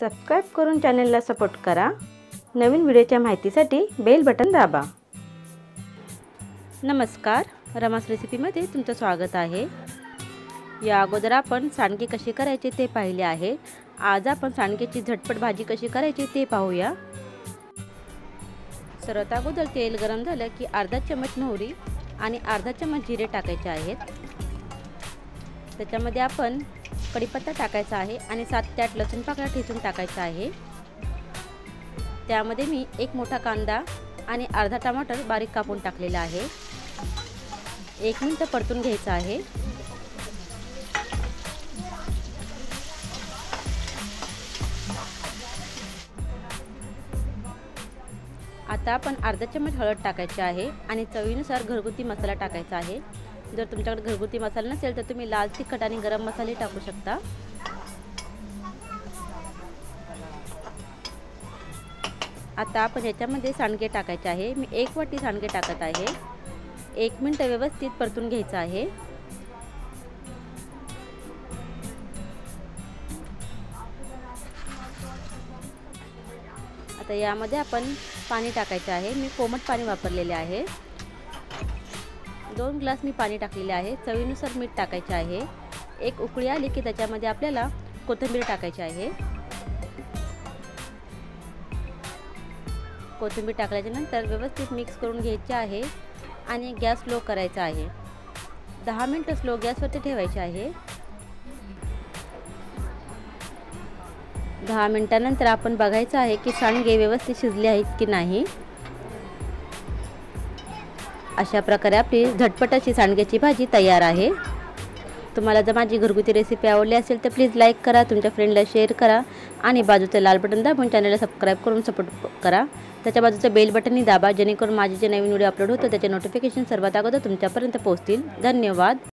Subscribe करून चॅनलला support करा. नवीन व्हिडिओच्या माहितीसाठी बेल बटन दाबा. नमस्कार रमास रेसिपीमध्ये तुमचं स्वागत आहे. या अगोदर आपण सांडगे कसे करायचे ते पाहिले आहे. आज आपण सांडगेची झटपट भाजी कशी करायची ते पाहूया. सर्वात अगोदर तेल गरम झालं की अर्धा चमच मोहरी आणि अर्धा चमच जिरे टाकायचे आहेत. त्याच्यामध्ये आपण कढीपत्ता टाकायचा आहे आणि सात ते आठ लसूण पाकळ्या ठेचून टाकायचा आहे. त्यामध्ये मी एक मोठा कांदा आणि अर्धा टमाटर बारीक कापून टाकलेला आहे. एक मिनटं परतून घ्यायचं आहे. आता आपण अर्धा चम्मच हळद टाकायची आहे आणि चवीनुसार घरगुती मसाला टाकायचा आहे. जर तुमच्याकडे घरगुती मसाला नसेल तर तुम्ही लाल तिखट आणि गरम मसाले टाकू शकता. आता आपण याच्यामध्ये सांडगे टाकायचे आहे. मी एक वाटी सांडगे टाकत आहे. एक मिनटं व्यवस्थित परतून घ्यायचं आहे. आता यामध्ये आपण पाणी टाकायचं आहे. मी कोमट पाणी वापरलेले आहे. दोन ग्लास मी पाणी टाकलेले आहे. चवीनुसार मीठ टाकायचे आहे. एक उकळी आली की त्याच्यामध्ये आपल्याला कोथिंबीर टाकायची आहे. कोथिंबीर टाकल्याच्या नंतर व्यवस्थित मिक्स करून घ्यायचे आहे आणि गॅस स्लो करायचा आहे. दहा मिनटं स्लो गॅसवरती ठेवायचे आहे. दहा मिनटानंतर आपण बघायचं आहे की सांडगे व्यवस्थित शिजले आहेत की नाही. अशा प्रकारे आपली झटपट अशी सांडग्याची भाजी तयार आहे. तुम्हाला जर माझी घरगुती रेसिपी आवडली असेल तर प्लीज लाईक करा तुमच्या फ्रेंडला शेअर करा आणि बाजूचं लाल बटन दाबून चॅनलला सबस्क्राईब करून सपोर्ट करा. त्याच्या बाजूचं बेल बटनही दाबा जेणेकरून माझे जे नवीन व्हिडिओ अपलोड होतो त्याचे नोटिफिकेशन सर्वात अगोदर तुमच्यापर्यंत पोहोचतील. धन्यवाद.